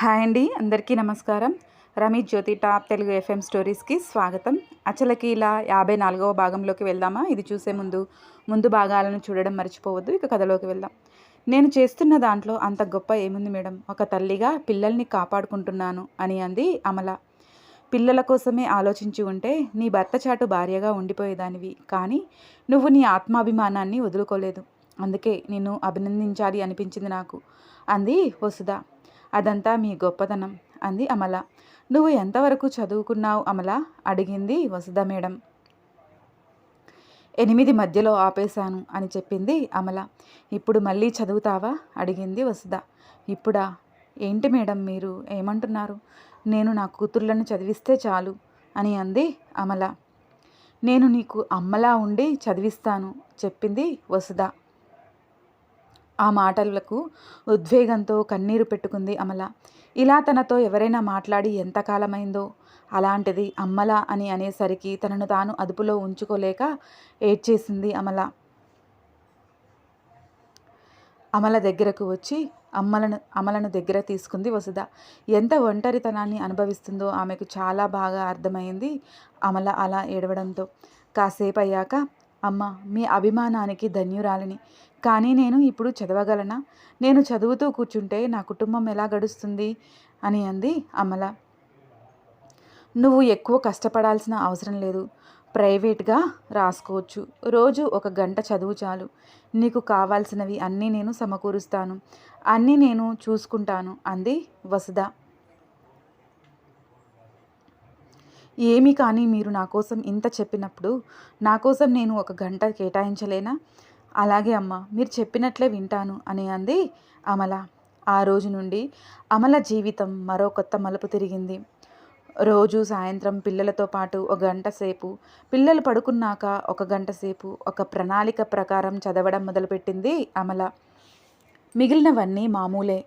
Hi అండి అందరికీ నమస్కారం. రమేష్ జ్యోతి టాప్ తెలుగు ఎఫ్ఎం స్టోరీస్కి స్వాగతం. అచలకి ఇలా యాభై నాలుగవ భాగంలోకి వెళ్దామా? ఇది చూసే ముందు ముందు భాగాలను చూడడం మర్చిపోవద్దు ఇక కథలోకి వెళ్దాం. నేను చేస్తున్న దాంట్లో అంత గొప్ప ఏముంది మేడం? ఒక తల్లిగా పిల్లల్ని కాపాడుకుంటున్నాను అని అంది అమల. పిల్లల కోసమే ఆలోచించి ఉంటే నీ భర్త చాటు భార్యగా ఉండిపోయేదానివి కానీ నువ్వు నీ ఆత్మాభిమానాన్ని వదులుకోలేదు. అందుకే నిన్ను అభినందించాలి అనిపించింది నాకు అంది వసుధ. అదంతా మీ గొప్పతనం అంది అమల. నువ్వు ఎంతవరకు చదువుకున్నావు అమల? అడిగింది వసుధ మేడం. ఎనిమిది మధ్యలో ఆపేశాను అని చెప్పింది అమల. ఇప్పుడు మళ్ళీ చదువుతావా? అడిగింది వసుధ. ఇప్పుడా? ఏంటి మేడం మీరు? ఏమంటున్నారు? నేను నా కూతుర్లను చదివిస్తే చాలు అని అంది అమల. నేను నీకు అమ్మలా ఉండి చదివిస్తాను చెప్పింది వసుధ. ఆ మాటలకు ఉద్వేగంతో కన్నీరు పెట్టుకుంది అమల. ఇలా తనతో ఎవరైనా మాట్లాడి ఎంతకాలమైందో అలాంటిది అమ్మల అని అనేసరికి తనను తాను అదుపులో ఉంచుకోలేక ఏడ్చేసింది అమల. అమల దగ్గరకు వచ్చి అమ్మలను అమలను దగ్గర తీసుకుంది వసుధ. ఎంత ఒంటరితనాన్ని అనుభవిస్తుందో ఆమెకు చాలా బాగా అర్థమైంది అమల అలా ఏడవడంతో. కాసేపు అయ్యాక అమ్మ మీ అభిమానానికి ధన్యురాలిని. కానీ నేను ఇప్పుడు చదవగలనా? నేను చదువుతూ కూర్చుంటే నా కుటుంబం ఎలా గడుస్తుంది? అని అంది అమల. నువ్వు ఎక్కువ కష్టపడాల్సిన అవసరం లేదు. ప్రైవేట్గా రాసుకోవచ్చు. రోజు ఒక గంట చదువు చాలు. నీకు కావాల్సినవి అన్నీ నేను సమకూరుస్తాను. అన్నీ నేను చూసుకుంటాను అంది వసుధ. ఏమి కానీ మీరు నా కోసం ఇంత చెప్పినప్పుడు నా కోసం నేను ఒక గంట కేటాయించలేనా? అలాగే అమ్మ మీరు చెప్పినట్లే వింటాను అని అంది అమల. ఆ రోజు నుండి అమల జీవితం మరో కొత్త మలుపు తిరిగింది. రోజు సాయంత్రం పిల్లలతో పాటు ఒక గంట సేపు పిల్లలు పడుకున్నాక ఒక గంట సేపు ఒక ప్రణాళిక ప్రకారం చదవడం మొదలుపెట్టింది అమల. మిగిలినవన్నీ మామూలే.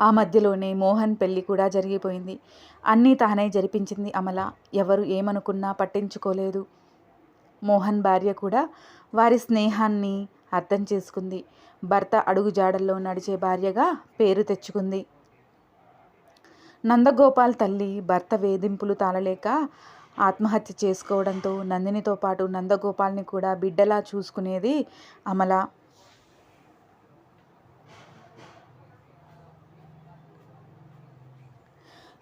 ఆ మధ్యలోనే మోహన్ పెళ్ళి కూడా జరిగిపోయింది. అన్నీ తానే జరిపించింది అమల. ఎవరు ఏమనుకున్నా పట్టించుకోలేదు. మోహన్ భార్య కూడా వారి స్నేహాన్ని అర్థం చేసుకుంది. భర్త అడుగుజాడల్లో నడిచే భార్యగా పేరు తెచ్చుకుంది. నందగోపాల్ తల్లి భర్త వేధింపులు తాళలేక ఆత్మహత్య చేసుకోవడంతో నందినితో పాటు నందగోపాల్ని కూడా బిడ్డలా చూసుకునేది అమల.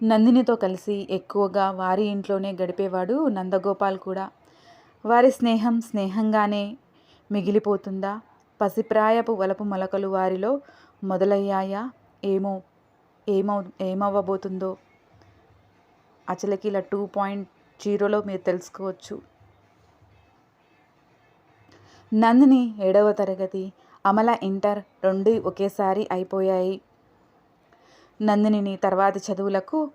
నందినితో కలిసి ఎక్కువగా వారి ఇంట్లోనే గడిపేవాడు నందగోపాల్ కూడా. వారి స్నేహం స్నేహంగానే మిగిలిపోతుందా? పసిప్రాయపు వలపు మొలకలు వారిలో మొదలయ్యాయా? ఏమో ఏమవు ఏమవ్వబోతుందో? అచలకిల టూ పాయింట్ జీరోలో మీరు తెలుసుకోవచ్చు. నందిని ఏడవ తరగతి అమల ఇంటర్ రెండు ఒకేసారి అయిపోయాయి. నందినిని తర్వాతి చదువులకు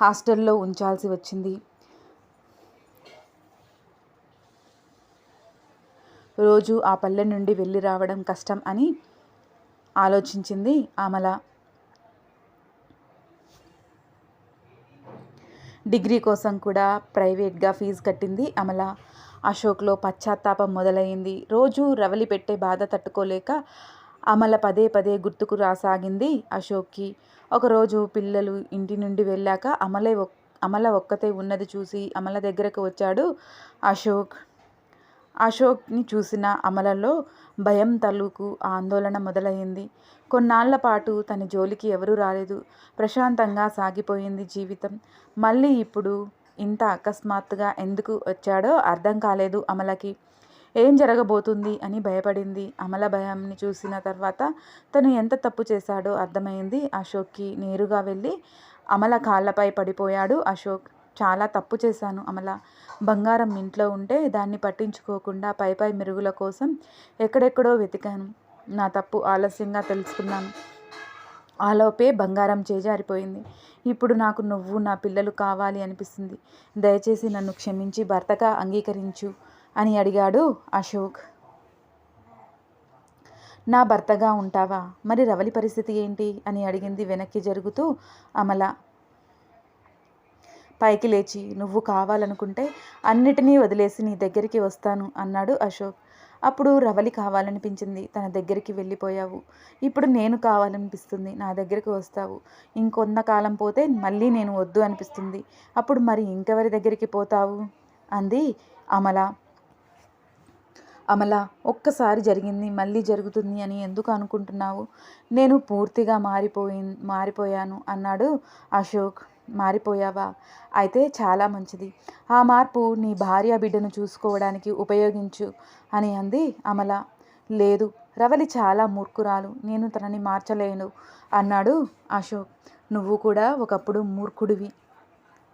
హాస్టల్లో ఉంచాల్సి వచ్చింది. రోజు ఆ పల్లె నుండి వెళ్ళి రావడం కష్టం అని ఆలోచించింది ఆమల. డిగ్రీ కోసం కూడా ప్రైవేట్గా ఫీజు కట్టింది అమల అశోక్లో పశ్చాత్తాపం మొదలైంది. రోజు రవలి పెట్టే బాధ తట్టుకోలేక అమల పదే పదే గుర్తుకు రాసాగింది అశోక్కి. ఒకరోజు పిల్లలు ఇంటి నుండి వెళ్ళాక అమలే అమల ఒక్కతే ఉన్నది చూసి అమల దగ్గరకు వచ్చాడు అశోక్. అశోక్ని చూసిన అమలలో భయం తలుకు ఆందోళన మొదలైంది. కొన్నాళ్ళ పాటు తన జోలికి ఎవరూ రాలేదు. ప్రశాంతంగా సాగిపోయింది జీవితం. మళ్ళీ ఇప్పుడు ఇంత అకస్మాత్తుగా ఎందుకు వచ్చాడో అర్థం కాలేదు అమలకి. ఏం జరగబోతుంది అని భయపడింది. అమల భయంని చూసిన తర్వాత తను ఎంత తప్పు చేశాడో అర్థమైంది. అశోక్కి నేరుగా వెళ్ళి అమల కాళ్ళపై పడిపోయాడు అశోక్. చాలా తప్పు చేశాను అమల. బంగారం ఇంట్లో ఉంటే దాన్ని పట్టించుకోకుండా పై పై మెరుగుల కోసం ఎక్కడెక్కడో వెతికాను. నా తప్పు ఆలస్యంగా తెలుసుకున్నాను. ఆలోపే బంగారం చేజారిపోయింది. ఇప్పుడు నాకు నువ్వు నా పిల్లలు కావాలి అనిపిస్తుంది. దయచేసి నన్ను క్షమించి భర్తగా అంగీకరించు. అని అడిగాడు అశోక్. నా భర్తగా ఉంటావా? మరి రవలి పరిస్థితి ఏంటి? అని అడిగింది వెనక్కి జరుగుతూ అమల. పైకి లేచి నువ్వు కావాలనుకుంటే అన్నిటినీ వదిలేసి నీ దగ్గరికి వస్తాను అన్నాడు అశోక్. అప్పుడు రవలి కావాలనిపించింది. తన దగ్గరికి వెళ్ళిపోయావు. ఇప్పుడు నేను కావాలనిపిస్తుంది. నా దగ్గరికి వస్తావు. ఇంకొంత కాలం పోతే మళ్ళీ నేను వద్దు అనిపిస్తుంది. అప్పుడు మరి ఇంకెవరి దగ్గరికి పోతావు? అంది అమల. అమల ఒక్కసారి జరిగింది మళ్ళీ జరుగుతుంది అని ఎందుకు అనుకుంటున్నావు? నేను పూర్తిగా మారిపోయి మారిపోయాను అన్నాడు అశోక్. మారిపోయావా? అయితే చాలా మంచిది. ఆ మార్పు నీ భార్య బిడ్డను చూసుకోవడానికి ఉపయోగించు అని అంది అమల. లేదు రవలి చాలా మూర్ఖురాలు నేను తనని మార్చలేను అన్నాడు అశోక్. నువ్వు కూడా ఒకప్పుడు మూర్ఖుడివి.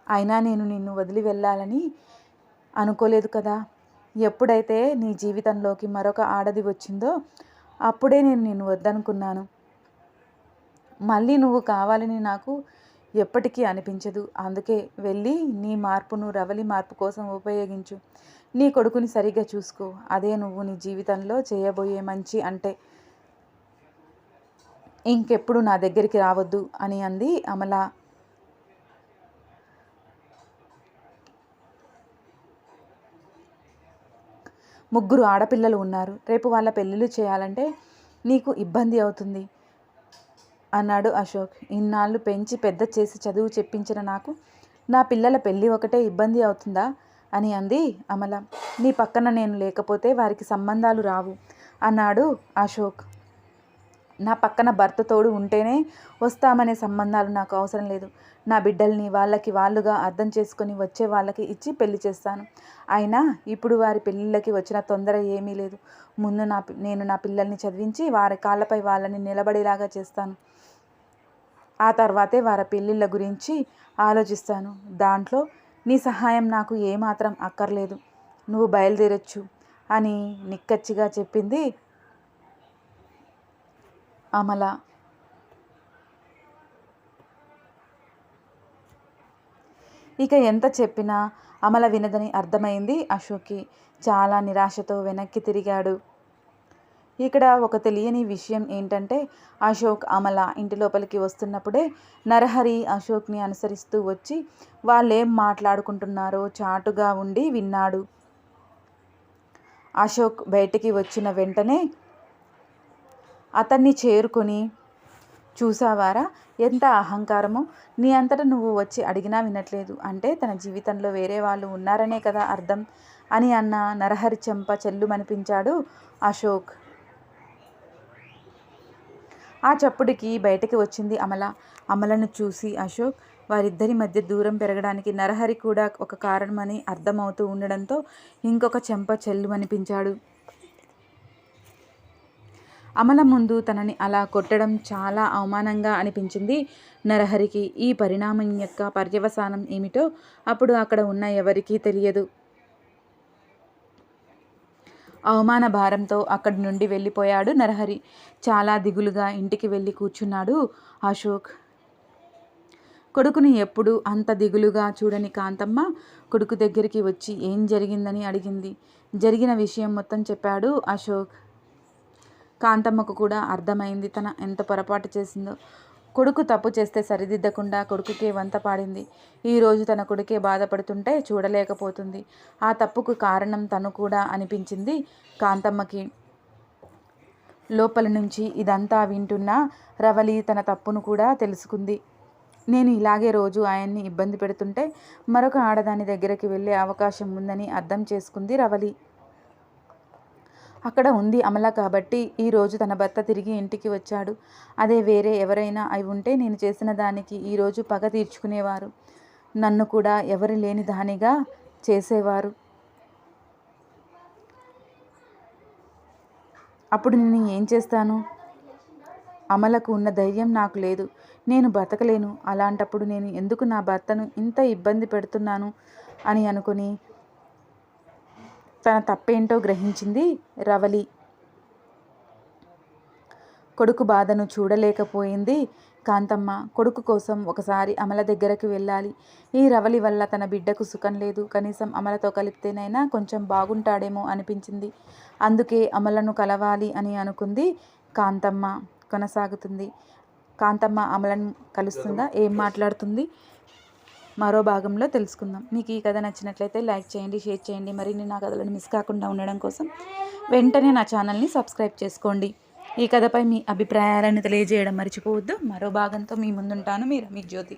అయినా నేను నిన్ను వదిలి వెళ్ళాలని అనుకోలేదు కదా? ఎప్పుడైతే నీ జీవితంలోకి మరొక ఆడది వచ్చిందో అప్పుడే నేను నిన్ను వద్దనుకున్నాను. మళ్ళీ నువ్వు కావాలని నాకు ఎప్పటికీ అనిపించదు. అందుకే వెళ్ళి నీ మార్పును రవలి మార్పు కోసం ఉపయోగించు. నీ కొడుకుని సరిగ్గా చూసుకో. అదే నువ్వు నీ జీవితంలో చేయబోయే మంచి అంటే. ఇంకెప్పుడు నా దగ్గరికి రావద్దు అని అంది అమల. ముగ్గురు ఆడపిల్లలు ఉన్నారు. రేపు వాళ్ళ పెళ్ళిళ్ళు చేయాలంటే నీకు ఇబ్బంది అవుతుంది అన్నాడు అశోక్. ఇన్నాళ్ళు పెంచి పెద్ద చేసి చదువు చెప్పించిన నాకు నా పిల్లల పెళ్ళి ఒకటే ఇబ్బంది అవుతుందా అని అంది అమల. నీ పక్కన నేను లేకపోతే వారికి సంబంధాలు రావు అన్నాడు అశోక్. నా పక్కన భర్త తోడు ఉంటేనే వస్తామనే సంబంధాలు నాకు అవసరం లేదు. నా బిడ్డల్ని వాళ్ళకి వాళ్ళుగా అర్థం చేసుకొని వచ్చే వాళ్ళకి ఇచ్చి పెళ్ళి చేస్తాను. అయినా ఇప్పుడు వారి పెళ్ళిళ్ళకి వచ్చిన తొందర ఏమీ లేదు. ముందు నా నేను నా పిల్లల్ని చదివించి వారి కాళ్ళపై వాళ్ళని నిలబడేలాగా చేస్తాను. ఆ తర్వాతే వారి పెళ్ళిళ్ళ గురించి ఆలోచిస్తాను. దాంట్లో నీ సహాయం నాకు ఏమాత్రం అక్కర్లేదు. నువ్వు బయలుదేరొచ్చు అని నిక్కచ్చిగా చెప్పింది అమల. ఇక ఎంత చెప్పినా అమల వినదని అర్థమైంది అశోక్కి. చాలా నిరాశతో వెనక్కి తిరిగాడు. ఇక్కడ ఒక తెలియని విషయం ఏంటంటే అశోక్ అమల ఇంటి లోపలికి వస్తున్నప్పుడే నరహరి అశోక్ని అనుసరిస్తూ వచ్చి వాళ్ళేం మాట్లాడుకుంటున్నారో చాటుగా ఉండి విన్నాడు. అశోక్ బయటికి వచ్చిన వెంటనే అతన్ని చేరుకొని చూసావారా? ఎంత అహంకారమో. నీ అంతటా నువ్వు వచ్చి అడిగినా వినట్లేదు. అంటే తన జీవితంలో వేరే వాళ్ళు ఉన్నారనే కదా అర్థం అని అన్న నరహరి చెంప చెల్లుమనిపించాడు అశోక్. ఆ చప్పుడికి బయటకి వచ్చింది అమల. అమలను చూసి అశోక్ వారిద్దరి మధ్య దూరం పెరగడానికి నరహరి కూడా ఒక కారణమని అర్థమవుతూ ఉండడంతో ఇంకొక చెంప చెల్లుమనిపించాడు. అమల ముందు తనని అలా కొట్టడం చాలా అవమానంగా అనిపించింది. నరహరికి ఈ పరిణామం యొక్క పర్యవసానం ఏమిటో అప్పుడు అక్కడ ఉన్న ఎవరికీ తెలియదు. అవమాన భారంతో అక్కడి నుండి వెళ్ళిపోయాడు నరహరి. చాలా దిగులుగా ఇంటికి వెళ్ళి కూర్చున్నాడు అశోక్. కొడుకుని ఎప్పుడు అంత దిగులుగా చూడని కాంతమ్మ కొడుకు దగ్గరికి వచ్చి ఏం జరిగిందని అడిగింది. జరిగిన విషయం మొత్తం చెప్పాడు అశోక్. కాంతమ్మకు కూడా అర్థమైంది తన ఎంత పొరపాటు చేసిందో. కొడుకు తప్పు చేస్తే సరిదిద్దకుండా కొడుకుకే వంత పాడింది. ఈరోజు తన కొడుకే బాధపడుతుంటే చూడలేకపోతుంది. ఆ తప్పుకు కారణం తను కూడా అనిపించింది కాంతమ్మకి. లోపల నుంచి ఇదంతా వింటున్న రవలి తన తప్పును కూడా తెలుసుకుంది. నేను ఇలాగే రోజు ఆయన్ని ఇబ్బంది పెడుతుంటే మరొక ఆడదాని దగ్గరికి వెళ్ళే అవకాశం ఉందని అర్థం చేసుకుంది రవలి. అక్కడ ఉంది అమల కాబట్టి ఈరోజు తన భర్త తిరిగి ఇంటికి వచ్చాడు. అదే వేరే ఎవరైనా అయి ఉంటే నేను చేసిన దానికి ఈరోజు పగ తీర్చుకునేవారు. నన్ను కూడా ఎవరు లేని దానిగా చేసేవారు. అప్పుడు నేను ఏం చేస్తాను? అమలకు ఉన్న ధైర్యం నాకు లేదు. నేను బ్రతకలేను. అలాంటప్పుడు నేను ఎందుకు నా భర్తను ఇంత ఇబ్బంది పెడుతున్నాను? అని అనుకుని తన తప్పేంటో గ్రహించింది రవలి. కొడుకు బాధను చూడలేకపోయింది కాంతమ్మ. కొడుకు కోసం ఒకసారి అమల దగ్గరకు వెళ్ళాలి. ఈ రవలి వల్ల తన బిడ్డకు సుఖం లేదు. కనీసం అమలతో కలిపితేనైనా కొంచెం బాగుంటాడేమో అనిపించింది. అందుకే అమలను కలవాలి అని అనుకుంది కాంతమ్మ. కొనసాగుతుంది. కాంతమ్మ అమలను కలుస్తుందా? ఏం మాట్లాడుతుంది? మరో భాగంలో తెలుసుకుందాం. మీకు ఈ కథ నచ్చినట్లయితే లైక్ చేయండి షేర్ చేయండి. మరిన్ని నా కథలను మిస్ కాకుండా ఉండడం కోసం వెంటనే నా ఛానల్ని సబ్స్క్రైబ్ చేసుకోండి. ఈ కథపై మీ అభిప్రాయాలను తెలియజేయడం మర్చిపోవద్దు. మరో భాగంతో మీ ముందుంటాను. మీరు మీ జ్యోతి.